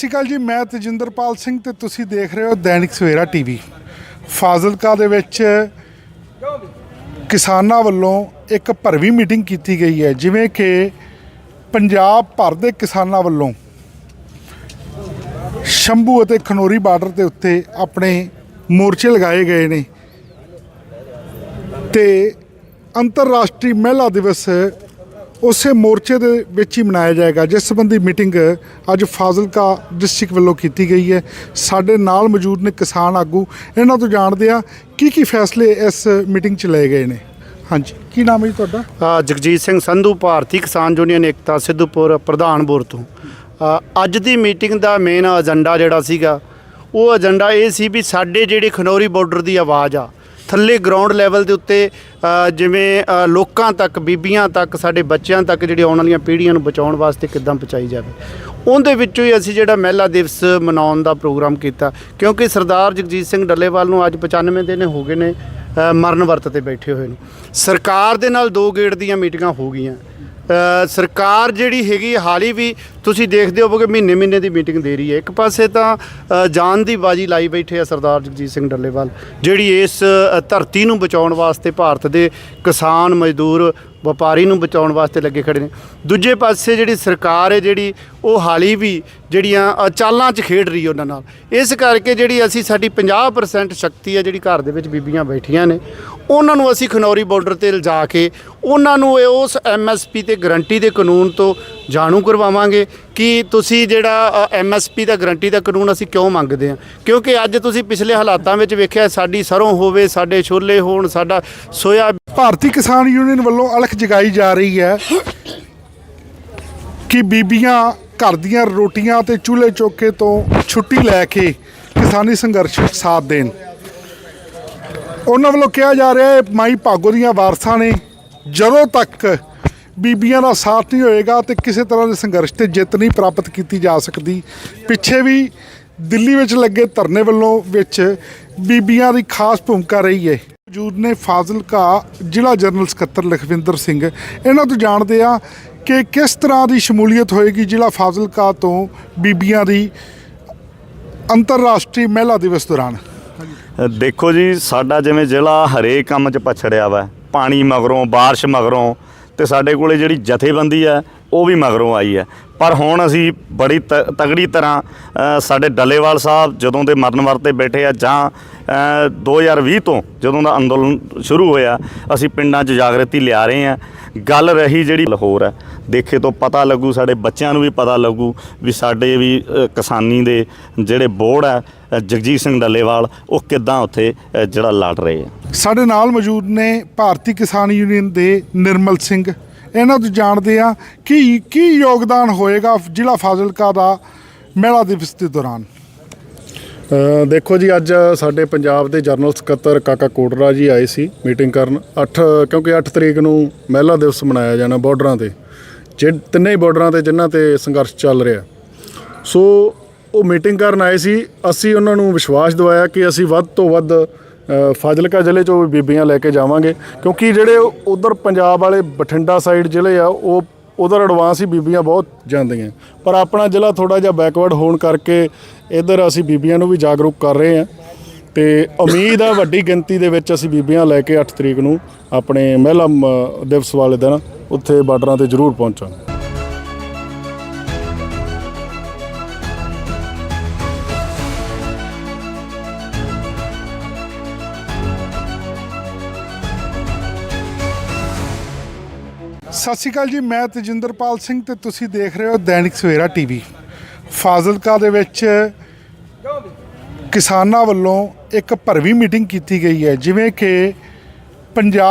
ਸਤਿ ਸ਼੍ਰੀ ਅਕਾਲ ਜੀ, ਮੈਂ ਤਜਿੰਦਰਪਾਲ ਸਿੰਘ ਤੇ ਤੁਸੀਂ ਦੇਖ ਰਹੇ ਹੋ ਦੈਨਿਕ ਸਵੇਰਾ ਟੀਵੀ ਫਾਜ਼ਿਲਕਾ ਦੇ ਵਿੱਚ ਕਿਸਾਨਾਂ ਵੱਲੋਂ ਇੱਕ ਭਰਵੀਂ ਮੀਟਿੰਗ ਕੀਤੀ ਗਈ ਹੈ, ਜਿਵੇਂ ਕਿ ਪੰਜਾਬ ਭਰ ਦੇ ਕਿਸਾਨਾਂ ਵੱਲੋਂ ਸ਼ੰਭੂ ਅਤੇ ਖਨੋਰੀ ਬਾਰਡਰ ਦੇ ਉੱਤੇ ਆਪਣੇ ਮੋਰਚੇ ਲਗਾਏ ਗਏ ਨੇ ਤੇ ਅੰਤਰਰਾਸ਼ਟਰੀ ਮਹਿਲਾ ਦਿਵਸ ਉਸੇ ਮੋਰਚੇ ਦੇ ਵਿੱਚ ਹੀ ਮਨਾਇਆ ਜਾਏਗਾ, ਜਿਸ ਸੰਬੰਧੀ ਮੀਟਿੰਗ ਅੱਜ ਫਾਜ਼ਿਲਕਾ ਡਿਸਟ੍ਰਿਕਟ ਵੱਲੋਂ ਕੀਤੀ ਗਈ ਹੈ। ਸਾਡੇ ਨਾਲ ਮੌਜੂਦ ਨੇ ਕਿਸਾਨ ਆਗੂ, ਇਹਨਾਂ ਤੋਂ ਜਾਣਦੇ ਆ ਕੀ ਕੀ ਫੈਸਲੇ ਇਸ ਮੀਟਿੰਗ 'ਚ ਲਏ ਗਏ ਨੇ। ਹਾਂਜੀ, ਕੀ ਨਾਮ ਹੈ ਜੀ ਤੁਹਾਡਾ? ਜਗਜੀਤ ਸਿੰਘ ਸੰਧੂ, ਭਾਰਤੀ ਕਿਸਾਨ ਯੂਨੀਅਨ ਏਕਤਾ, ਸਿੱਧੂਪੁਰ ਪ੍ਰਧਾਨਪੁਰ ਤੋਂ। ਅੱਜ ਦੀ ਮੀਟਿੰਗ ਦਾ ਮੇਨ ਏਜੰਡਾ ਜਿਹੜਾ ਸੀਗਾ, ਉਹ ਏਜੰਡਾ ਇਹ ਸੀ ਵੀ ਸਾਡੇ ਜਿਹੜੇ ਖਨੌਰੀ ਬਾਰਡਰ ਦੀ ਆਵਾਜ਼ ਆ ਥੱਲੇ ਗਰਾਊਂਡ ਲੈਵਲ ਦੇ ਉੱਤੇ ਜਿਵੇਂ ਲੋਕਾਂ ਤੱਕ, ਬੀਬੀਆਂ ਤੱਕ, ਸਾਡੇ ਬੱਚਿਆਂ ਤੱਕ ਜਿਹੜੀ ਆਉਣ ਵਾਲੀਆਂ ਪੀੜ੍ਹੀਆਂ ਨੂੰ ਬਚਾਉਣ ਵਾਸਤੇ ਕਿੱਦਾਂ ਪਹੁੰਚਾਈ ਜਾਵੇ। ਉਹਦੇ ਵਿੱਚੋਂ ਹੀ ਅਸੀਂ ਜਿਹੜਾ ਮਹਿਲਾ ਦਿਵਸ ਮਨਾਉਣ ਦਾ ਪ੍ਰੋਗਰਾਮ ਕੀਤਾ, ਕਿਉਂਕਿ ਸਰਦਾਰ ਜਗਜੀਤ ਸਿੰਘ ਡੱਲੇਵਾਲ ਨੂੰ ਅੱਜ 95 ਦਿਨ ਹੋ ਗਏ ਨੇ ਮਰਨ ਵਰਤ ਤੇ ਬੈਠੇ ਹੋਏ ਨੇ। ਸਰਕਾਰ ਦੇ ਨਾਲ ਦੋ ਗੇੜ ਦੀਆਂ ਮੀਟਿੰਗਾਂ ਹੋ ਗਈਆਂ। ਸਰਕਾਰ ਜਿਹੜੀ ਹੈਗੀ, ਹਾਲ ਹੀ ਵੀ ਤੁਸੀਂ ਦੇਖਦੇ ਹੋਵੋਗੇ ਮਹੀਨੇ ਮਹੀਨੇ ਦੀ ਮੀਟਿੰਗ ਦੇ ਰਹੀ ਹੈ। ਇੱਕ ਪਾਸੇ ਤਾਂ ਅ, ਜਾਨ ਦੀ ਬਾਜੀ ਲਾਈ ਬੈਠੇ ਆ ਸਰਦਾਰ ਜਗਜੀਤ ਸਿੰਘ ਡੱਲੇਵਾਲ ਜਿਹੜੀ ਇਸ ਅ, ਧਰਤੀ ਨੂੰ ਬਚਾਉਣ ਵਾਸਤੇ ਭਾਰਤ ਦੇ ਕਿਸਾਨ ਮਜ਼ਦੂਰ ਵਪਾਰੀ ਨੂੰ ਬਚਾਉਣ ਵਾਸਤੇ ਲੱਗੇ ਖੜੇ ਨੇ। ਦੂਜੇ ਪਾਸੇ ਜਿਹੜੀ ਸਰਕਾਰ ਹੈ ਜਿਹੜੀ ਉਹ ਹਾਲੀ ਵੀ ਜਿਹੜੀਆਂ ਅ, ਚਾਲਾਂ 'ਚ ਖੇਡ ਰਹੀ ਹੈ ਉਹਨਾਂ ਨਾਲ। ਇਸ ਕਰਕੇ ਜਿਹੜੀ ਅਸੀਂ ਸਾਡੀ 50% ਸ਼ਕਤੀ ਹੈ ਜਿਹੜੀ ਘਰ ਦੇ ਵਿੱਚ ਬੀਬੀਆਂ ਬੈਠੀਆਂ ਨੇ ਉਹਨਾਂ ਨੂੰ ਅਸੀਂ ਖਨੌਰੀ ਬਾਰਡਰ ਤੇ ਲਿਜਾ ਕੇ ਉਹਨਾਂ ਨੂੰ ਇਹ ਉਸ ਐਮਐਸਪੀ ਤੇ ਗਰੰਟੀ ਦੇ ਕਾਨੂੰਨ ਤੋਂ ਜਾਣੂ ਕਰਵਾਵਾਂਗੇ ਕਿ ਤੁਸੀਂ ਜਿਹੜਾ ਐਮਐਸਪੀ ਦਾ ਗਰੰਟੀ ਦਾ ਕਾਨੂੰਨ ਅਸੀਂ ਕਿਉਂ ਮੰਗਦੇ ਹਾਂ? ਕਿਉਂਕਿ ਅੱਜ ਤੁਸੀਂ ਪਿਛਲੇ ਹਾਲਾਤਾਂ ਵਿੱਚ ਵੇਖਿਆ, ਸਾਡੀ ਸਰੋਂ ਹੋਵੇ, ਸਾਡੇ ਛੋਲੇ ਹੋਣ, ਸਾਡਾ ਸੋਇਆ ਭਾਰਤੀ ਕਿਸਾਨ ਯੂਨੀਅਨ ਵੱਲੋਂ ਅਲਖ ਜਗਾਈ ਜਾ ਰਹੀ ਹੈ ਕਿ ਬੀਬੀਆਂ ਘਰ ਦੀਆਂ ਰੋਟੀਆਂ ਤੇ ਚੁੱਲ੍ਹੇ ਚੌਕੇ ਤੋਂ ਛੁੱਟੀ ਲੈ ਕੇ ਕਿਸਾਨੀ ਸੰਘਰਸ਼ ਵਿੱਚ ਸਾਥ ਦੇਣ। ਉਹਨਾਂ ਵੱਲੋਂ ਕਿਹਾ ਜਾ ਰਿਹਾ ਹੈ, ਮਾਈ ਭਾਗੋ ਦੀਆਂ ਵਾਰਸਾਂ ਨੇ ਜਦੋਂ ਤੱਕ ਬੀਬੀਆਂ ਦਾ ਸਾਥ ਨਹੀਂ ਹੋਏਗਾ ਤੇ ਕਿਸੇ ਤਰ੍ਹਾਂ ਦੇ ਸੰਘਰਸ਼ ਤੇ ਜਿੱਤ ਨਹੀਂ ਪ੍ਰਾਪਤ ਕੀਤੀ ਜਾ ਸਕਦੀ। ਪਿੱਛੇ ਵੀ ਦਿੱਲੀ ਵਿੱਚ ਲੱਗੇ ਧਰਨੇ ਵੱਲੋਂ ਵਿੱਚ ਬੀਬੀਆਂ ਦੀ ਖਾਸ ਭੂਮਿਕਾ ਰਹੀ ਹੈ ਮੌਜੂਦ ਨੇ ਫਾਜ਼ਿਲਕਾ ਜ਼ਿਲ੍ਹਾ ਜਨਰਲ ਸਕੱਤਰ ਲਖਵਿੰਦਰ ਸਿੰਘ। ਇਹਨਾਂ ਤੋਂ ਜਾਣਦੇ ਆ ਕਿ ਕਿਸ ਤਰ੍ਹਾਂ ਦੀ ਸ਼ਮੂਲੀਅਤ ਹੋਏਗੀ ਜ਼ਿਲ੍ਹਾ ਫਾਜ਼ਿਲਕਾ ਤੋਂ ਬੀਬੀਆਂ ਦੀ ਅੰਤਰਰਾਸ਼ਟਰੀ ਮਹਿਲਾ ਦਿਵਸ ਦੌਰਾਨ। ਦੇਖੋ ਜੀ, ਸਾਡਾ ਜਿਵੇਂ ਜ਼ਿਲ੍ਹਾ ਹਰੇਕ ਕੰਮ 'ਚ ਪਛੜਿਆ ਵਾ। ਪਾਣੀ ਮਗਰੋਂ, ਬਾਰਿਸ਼ ਮਗਰੋਂ ਤੇ ਸਾਡੇ ਕੋਲੇ ਜਿਹੜੀ ਜਥੇਬੰਦੀ ਹੈ ਉਹ ਵੀ ਮਗਰੋਂ ਆਈ ਹੈ। ਪਰ ਹੁਣ ਅਸੀਂ ਬੜੀ ਤ- ਤਗੜੀ ਤਰ੍ਹਾਂ ਸਾਡੇ ਡੱਲੇਵਾਲ ਸਾਹਿਬ ਜਦੋਂ ਦੇ ਮਰਨ ਵਰਤੇ ਬੈਠੇ ਆ ਜਾਂ ਅ, 2020 ਤੋਂ ਜਦੋਂ ਦਾ ਅੰਦੋਲਨ ਸ਼ੁਰੂ ਹੋਇਆ ਅਸੀਂ ਪਿੰਡਾਂ 'ਚ ਜਾਗਰਤੀ ਲਿਆ ਰਹੇ ਹਾਂ। ਗੱਲ ਰਹੀ ਜਿਹੜੀ ਲਾਹੌਰ ਹੈ ਦੇਖੇ ਤੋਂ ਪਤਾ ਲੱਗੂ ਸਾਡੇ ਬੱਚਿਆਂ ਨੂੰ ਵੀ ਪਤਾ ਲੱਗੂ ਵੀ ਸਾਡੇ ਵੀ ਕਿਸਾਨੀ ਦੇ ਜਿਹੜੇ ਬੋਰਡ ਹੈ ਜਗਜੀਤ ਸਿੰਘ ਡੱਲੇਵਾਲ ਉਹ ਕਿੱਦਾਂ ਉੱਥੇ ਜਿਹੜਾ ਲੜ ਰਹੇ ਆ। ਸਾਡੇ ਨਾਲ ਮੌਜੂਦ ਨੇ ਭਾਰਤੀ ਕਿਸਾਨ ਯੂਨੀਅਨ ਦੇ ਨਿਰਮਲ ਸਿੰਘ। ਇਹਨਾਂ ਤੋਂ ਜਾਣਦੇ ਆ ਕਿ ਕੀ ਯੋਗਦਾਨ ਹੋਏਗਾ ਜ਼ਿਲ੍ਹਾ ਫਾਜ਼ਿਲਕਾ ਦਾ ਮਹਿਲਾ ਦਿਵਸ ਦੇ ਦੌਰਾਨ। ਦੇਖੋ ਜੀ, ਅੱਜ ਸਾਡੇ ਪੰਜਾਬ ਦੇ ਜਨਰਲ ਸਕੱਤਰ ਕਾਕਾ ਕੋਟਰਾ ਜੀ ਆਏ ਸੀ ਮੀਟਿੰਗ ਕਰਨ। 8 ਕਿਉਂਕਿ 8 ਤਰੀਕ ਨੂੰ ਮਹਿਲਾ ਦਿਵਸ ਮਨਾਇਆ ਜਾਣਾ ਬਾਰਡਰਾਂ ਤੇ। ਜੇ ਤਿੰਨੇ ਹੀ ਬਾਰਡਰਾਂ ਤੇ ਜਿਨ੍ਹਾਂ ਤੇ ਸੰਘਰਸ਼ ਚੱਲ ਰਿਹਾ। ਸੋ ਉਹ ਮੀਟਿੰਗ ਕਰਨ ਆਏ ਸੀ, ਅਸੀਂ ਉਹਨਾਂ ਨੂੰ ਵਿਸ਼ਵਾਸ ਦਿਵਾਇਆ ਕਿ ਅਸੀਂ ਵੱਧ ਤੋਂ ਵੱਧ ਫਾਜ਼ਿਲਕਾ ਜ਼ਿਲ੍ਹੇ ਚੋਂ ਵੀ ਬੀਬੀਆਂ ਲੈ ਕੇ ਜਾਵਾਂਗੇ। ਕਿਉਂਕਿ ਜਿਹੜੇ ਉਧਰ ਪੰਜਾਬ ਵਾਲੇ ਬਠਿੰਡਾ ਸਾਈਡ ਜ਼ਿਲ੍ਹੇ ਆ, ਉਹ ਉਧਰ ਐਡਵਾਂਸ ਹੀ ਬੀਬੀਆਂ ਬਹੁਤ ਜਾਂਦੀਆਂ। ਪਰ ਆਪਣਾ ਜ਼ਿਲ੍ਹਾ ਥੋੜਾ ਜਿਹਾ ਬੈਕਵਰਡ ਹੋਣ ਕਰਕੇ ਇਧਰ ਅਸੀਂ ਬੀਬੀਆਂ ਨੂੰ ਵੀ ਜਾਗਰੂਕ ਕਰ ਰਹੇ ਹਾਂ। ਤੇ ਉਮੀਦ ਆ ਵੱਡੀ ਗਿਣਤੀ ਦੇ ਵਿੱਚ ਅਸੀਂ ਬੀਬੀਆਂ ਲੈ ਕੇ 8 ਤਰੀਕ ਨੂੰ ਆਪਣੇ ਮਹਿਲਾ ਮ- ਦਿਵਸ ਵਾਲੇ ਦਿਨ ਉੱਥੇ ਬਾਰਡਰਾਂ ਤੇ ਜ਼ਰੂਰ ਪਹੁੰਚਾਂਗੇ। ਸਤਿ ਸ਼੍ਰੀ ਅਕਾਲ ਜੀ, ਮੈਂ ਤਜਿੰਦਰਪਾਲ ਸਿੰਘ ਤੇ ਤੁਸੀਂ ਦੇਖ ਰਹੇ ਹੋ ਦੈਨਿਕ ਸਵੇਰਾ ਟੀਵੀ। ਫਾਜ਼ਿਲਕਾ ਦੇ ਵਿੱਚ ਕਿਸਾਨਾਂ ਵੱਲੋਂ ਇੱਕ ਭਰਵੀਂ ਮੀਟਿੰਗ ਕੀਤੀ ਗਈ ਹੈ, ਜਿਵੇਂ ਕਿ ਪੰਜਾਬ